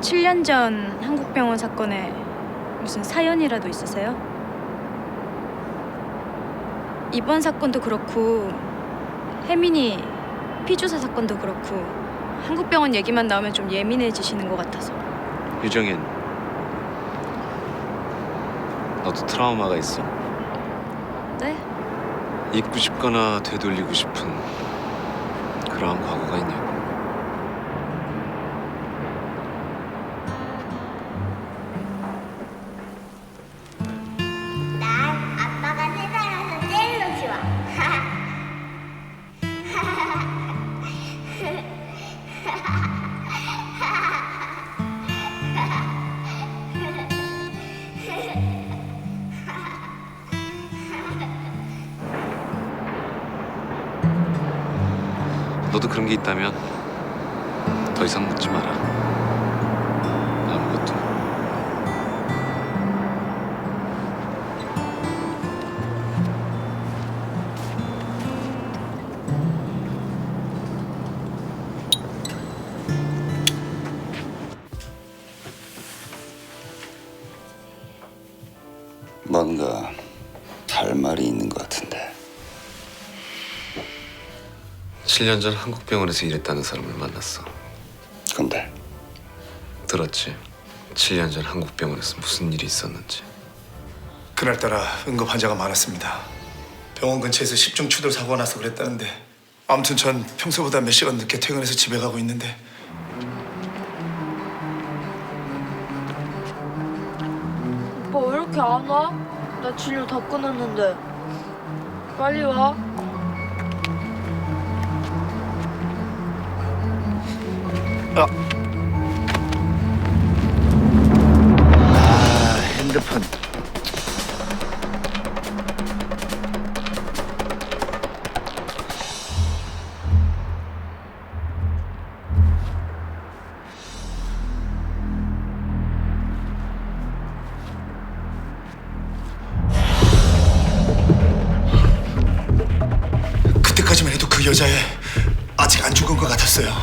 7년 전 한국병원 사건에 무슨 사연이라도 있으세요? 이번 사건도 그렇고 혜민이 피주사 사건도 그렇고 한국병원 얘기만 나오면 좀 예민해지시는 것 같아서 유정인 너도 트라우마가 있어? 네? 잊고 싶거나 되돌리고 싶은 그러한 과거가 있냐고 너도 그런 게 있다면 더 이상 묻지 마라. 아무것도. 뭔가 할 말이 있는 것 같은데 7년 전 한국병원에서 일했다는 사람을 만났어 근데 들었지? 7년 전 한국병원에서 무슨 일이 있었는지 그날따라 응급 환자가 많았습니다. 병원 근처에서 10중 추돌 사고가 나서 그랬다는데 아무튼 전 평소보다 몇 시간 늦게 퇴근해서 집에 가고 있는데 오빠 왜 이렇게 안 와? 나 진료 다 끊었는데. 빨리 와. 그 여자애 아직 안 죽은 것 같았어요.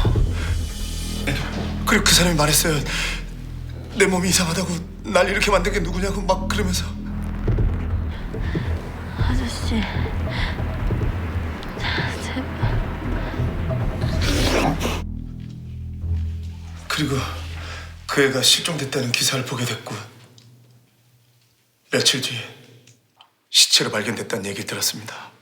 그리고 그 사람이 말했어요. 내 몸이 이상하다고 날 이렇게 만든 게 누구냐고 막 그러면서 아저씨. 그리고 그 애가 실종됐다는 기사를 보게 됐고 며칠 뒤에 시체로 발견됐다는 얘기를 들었습니다.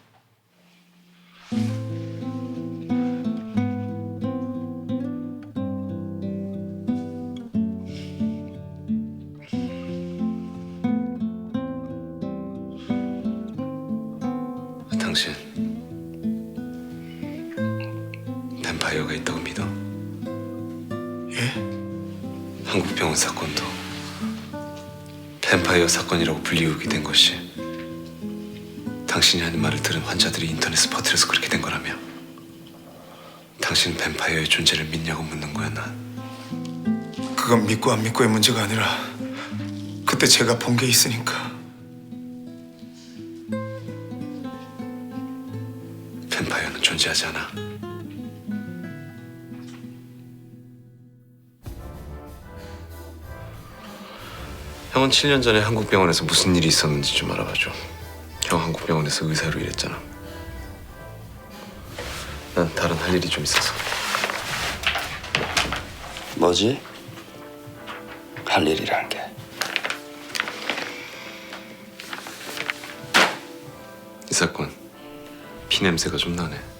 당신 뱀파이어가 있다고 믿어? 예? 한국병원 사건도 뱀파이어 사건이라고 불리우게 된 것이 당신이 하는 말을 들은 환자들이 인터넷에 퍼뜨려서 그렇게 된 거라며 당신 뱀파이어의 존재를 믿냐고 묻는 거야 난 그건 믿고 안 믿고의 문제가 아니라 그때 제가 본 게 있으니까 존재하지 않아. 형은 7년 전에 한국병원에서 무슨 일이 있었는지 좀 알아봐줘. 형 한국병원에서 의사로 일했잖아. 난 다른 할 일이 좀 있어서. 뭐지? 할 일이란 게. 이 사건 피 냄새가 좀 나네